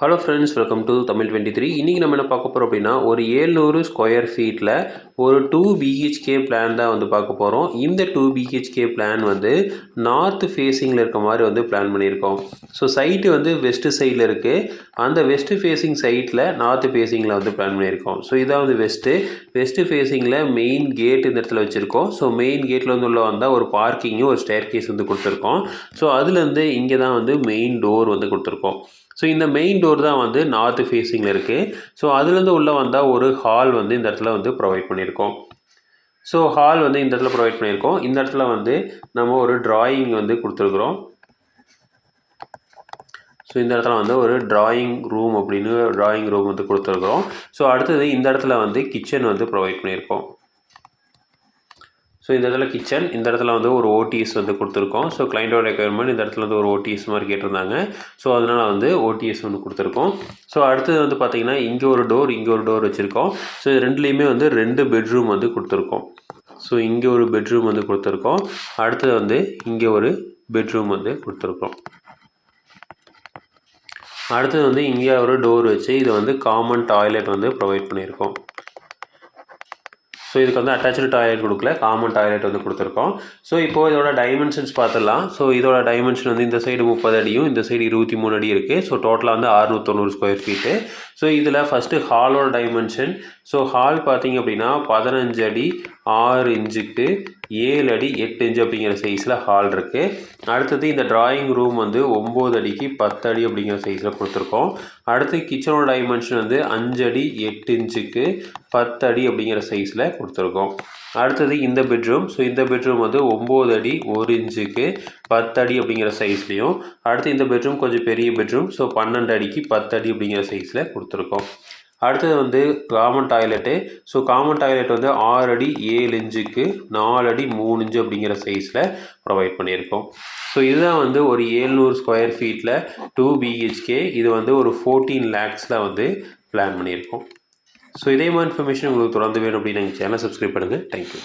Hello friends welcome to Tamil twenty three இன்றைக்கி நம்ம என்ன பார்க்க போகிறோம் அப்படின்னா ஒரு ஏழ்நூறு ஸ்கொயர் ஃபீட்டில் ஒரு டூ பிஹெச்கே பிளான் தான் வந்து பார்க்க போகிறோம் இந்த டூ பிஹெச்கே பிளான் வந்து நார்த் ஃபேஸிங்கில் இருக்க மாதிரி வந்து பிளான் பண்ணியிருக்கோம். ஸோ சைட்டு வந்து வெஸ்ட்டு சைடில் இருக்குது அந்த வெஸ்ட்டு ஃபேஸிங் சைட்டில் நார்த் ஃபேஸிங்கில் வந்து பிளான் பண்ணியிருக்கோம். ஸோ இதான் வந்து வெஸ்ட்டு வெஸ்ட்டு ஃபேஸிங்கில் மெயின் கேட் இந்த இடத்துல வச்சுருக்கோம். ஸோ மெயின் கேட்டில் வந்து உள்ள வந்தால் ஒரு பார்க்கிங்கும் ஒரு ஸ்டேர் கேஸ் வந்து கொடுத்துருக்கோம். ஸோ அதுலேருந்து இங்கே தான் வந்து மெயின் டோர் வந்து கொடுத்துருக்கோம். ஸோ இந்த மெயின் டோர் தான் வந்து நார்த் ஃபேஸிங்கில் இருக்குது ஸோ அதுலேருந்து உள்ளே வந்தால் ஒரு ஹால் வந்து இந்த இடத்துல வந்து ப்ரொவைட் பண்ணியிருக்கோம். ஸோ ஹால் வந்து இந்த இடத்துல ப்ரொவைட் பண்ணியிருக்கோம். இந்த இடத்துல வந்து நம்ம ஒரு ட்ராயிங் வந்து கொடுத்துருக்குறோம். ஸோ இந்த இடத்துல வந்து ஒரு ட்ராயிங் ரூம் அப்படின்னு ட்ராயிங் ரூம் வந்து கொடுத்துருக்குறோம். ஸோ அடுத்தது இந்த இடத்துல வந்து கிச்சன் வந்து ப்ரொவைட் பண்ணியிருக்கோம். ஸோ இந்த இடத்துல கிச்சன் இந்த இடத்துல வந்து ஒரு ஓடிஎஸ் வந்து கொடுத்துருக்கோம். ஸோ கிளைண்ட்டோட ரெக்குயர்மெண்ட் இந்த இடத்துல வந்து ஒரு ஓடிஎஸ் மாதிரி கேட்டிருந்தாங்க. ஸோ அதனால் வந்து ஓடிஎஸ் வந்து கொடுத்துருக்கோம். ஸோ அடுத்தது வந்து பார்த்திங்கன்னா இங்கே ஒரு டோர் இங்கே ஒரு டோர் வச்சுருக்கோம். ஸோ இது ரெண்டுலேயுமே வந்து ரெண்டு பெட்ரூம் வந்து கொடுத்துருக்கோம். ஸோ இங்கே ஒரு பெட்ரூம் வந்து கொடுத்துருக்கோம். அடுத்தது வந்து இங்கே ஒரு பெட்ரூம் வந்து கொடுத்துருக்கோம். அடுத்தது வந்து இங்கே ஒரு டோர் வச்சு இதை வந்து காமன் டாய்லெட் வந்து ப்ரொவைட் பண்ணியிருக்கோம். இதுக்கு வந்து அட்டாச்சு டாய்லெட் கொடுக்கல. காமன் டாய்லெட் வந்து கொடுத்துருக்கோம். ஸோ இப்போது இதோட டைமென்ஷன்ஸ் பார்த்துடலாம். ஸோ இதோட டைமென்ஷன் வந்து இந்த சைடு முப்பது அடியும் இந்த சைடு இருபத்தி மூணு அடி இருக்குது ஸோ டோட்டலாக வந்து அறுநூத்தொண்ணூறு ஸ்கொயர் ஃபீட்டு ஸோ இதில் ஃபஸ்ட்டு ஹாலோட டைமென்ஷன் ஸோ ஹால் பார்த்தீங்க அப்படின்னா பதினஞ்சு அடி ஆறு இன்ச்சுக்கு ஏழு அடி எட்டு இன்ச் அப்படிங்கிற சைஸில் ஹால் இருக்குது அடுத்தது இந்த ட்ராயிங் ரூம் வந்து ஒம்பது அடிக்கு பத்து அடி அப்படிங்கிற சைஸில் கொடுத்துருக்கோம். அடுத்து கிச்சனோட டைமென்ஷன் வந்து அஞ்சு அடி எட்டு இன்ச்சுக்கு பத்து அடி அப்படிங்கிற சைஸில் கொடுத்துருக்கோம். அடுத்தது இந்த பெட்ரூம் ஸோ இந்த பெட்ரூம் வந்து ஒம்பது அடி ஒரு இன்ச்சுக்கு பத்து அடி அப்படிங்கிற சைஸ்லேயும் அடுத்து இந்த பெட்ரூம் கொஞ்சம் பெரிய பெட்ரூம் ஸோ பன்னெண்டு அடிக்கு பத்து அடி அப்படிங்கிற சைஸில் கொடுத்துருக்கோம். அடுத்தது வந்து common toilet so common toilet வந்து ஆறு அடி ஏழு இன்ச்சுக்கு நாலு அடி மூணு இன்ச்சு அப்படிங்கிற சைஸில் ப்ரொவைட் பண்ணியிருக்கோம். ஸோ இதுதான் வந்து ஒரு ஏழ்நூறு ஸ்கொயர் ஃபீட்டில் டூ பிஹெச்கே இது வந்து ஒரு ஃபோர்டீன் லேக்ஸில் வந்து பிளான் பண்ணியிருக்கோம். ஸோ இதே மாதிரி இன்ஃபர்மேஷன் உங்களுக்கு தொடர்ந்து வேணும் அப்படின்னு எங்கள் சேனல் சப்ஸ்கிரைப் பண்ணுங்கள் தேங்க்யூ